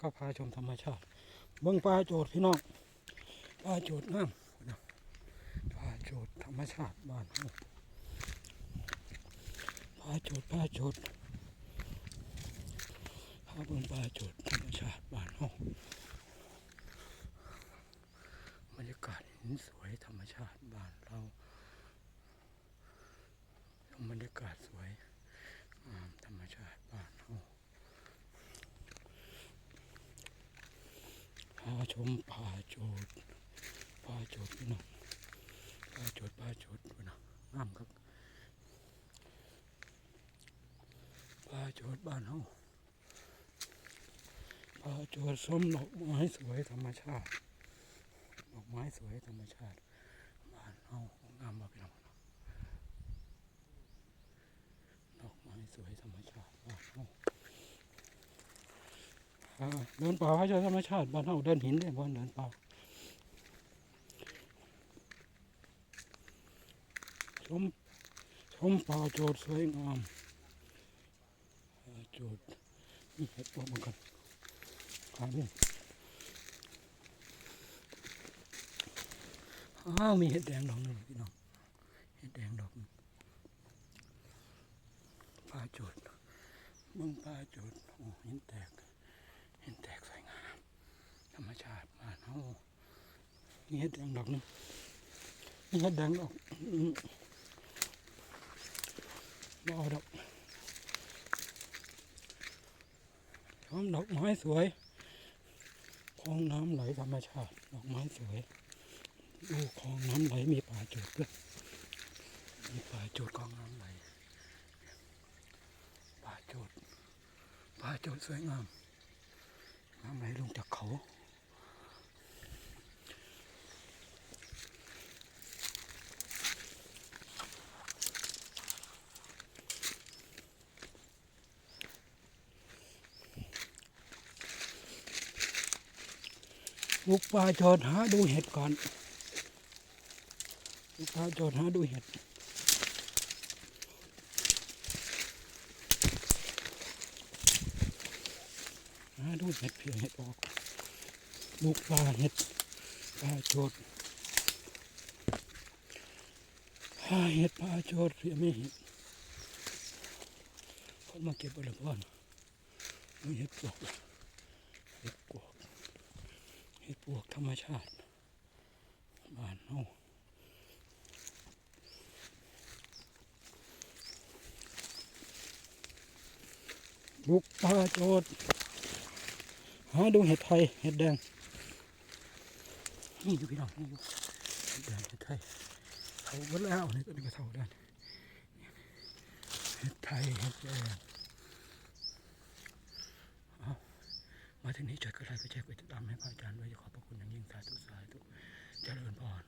ก็พาชมธรรมชาติเบิ่งปลาโจดพี่น้องปลาโจดงามนะปลาโจดธรรมชาติบ้านปลาโจดปลาโจดพาเบิ่งปลาโจดธรรมชาติบ้านเฮาบรรยากาศห็นสวยธรรมชาติบ้านเราบรรยากาศสวยงามธรรมชาติบ้านเฮา พา ชมป่าโจดป่าโจดพี่น้องป่าโจดป่าโจดพี่น้องงามครับป่าโจดบ้านเฮาป่าโจดส้มดอกไม้สวยธรรมชาติดอกไม้สวยธรรมชาติบ้านเฮางามบ่พี่น้องดอกไม้สวยธรรมชาติบ้านเฮา อ่า เดินป่าให้เจอธรรมชาติบ้านเฮาเดินหินได้บ้านเดินป่าชมชมป่าโจดสวยงามป่าโจดมีเห็ดบ่เหมือนกันขานี่อ้าวมีเห็ดแดงดอกหนึงพี่น้องเห็ดแดงดอกป่าโจดเมืองป่าโจดโอ้หินแตก เห็นแตกสวยงาม ธรรมชาติบ้าเฮามีเห็ดแดงดอกนึงมีเห็ดแดงดอกบ่เอาดอกชมดอกไม้สวยคลองน้ำไหลธรรมชาติ ดอกไม้สวยดูคลองน้ำไหลมีป่าจุดด้วยมีป่าจุดคลองน้ำไหลป่าจุดป่าจุดสวยงาม น้ำไหลลงจากเขาลูกปลาจอดหาดูเห็ดก่อนลูกปลาจอดหาดูเห็ด หาดู เห็ดเพียเห็ดออกลูกปลาเห็ดปลาโจดปลาเห็ดปลาโจดเพียไม่เห็นเขามาเก็บอะไรบ้างมีเห็ดปวกเห็ดปวกเห็ดปวกธรรมชาติบ้านเฮาลูกปลาโจด หาดูเห็ดไทยเห็ดแดงนี่ดูพี่น้องนี่ดูเห็ดแดงเห็ดไทยเขาก็แล้วนี่ก็เป็นก็เท่ากันเห็ดไทยเห็ดแดงเอมาถึงนี้จดก็ไลค์ก็แชร์กดติดตามให้พระอาจารย์ไว้ขอบพระคุณอย่างยิ่งสาธุสาธุเจริญพร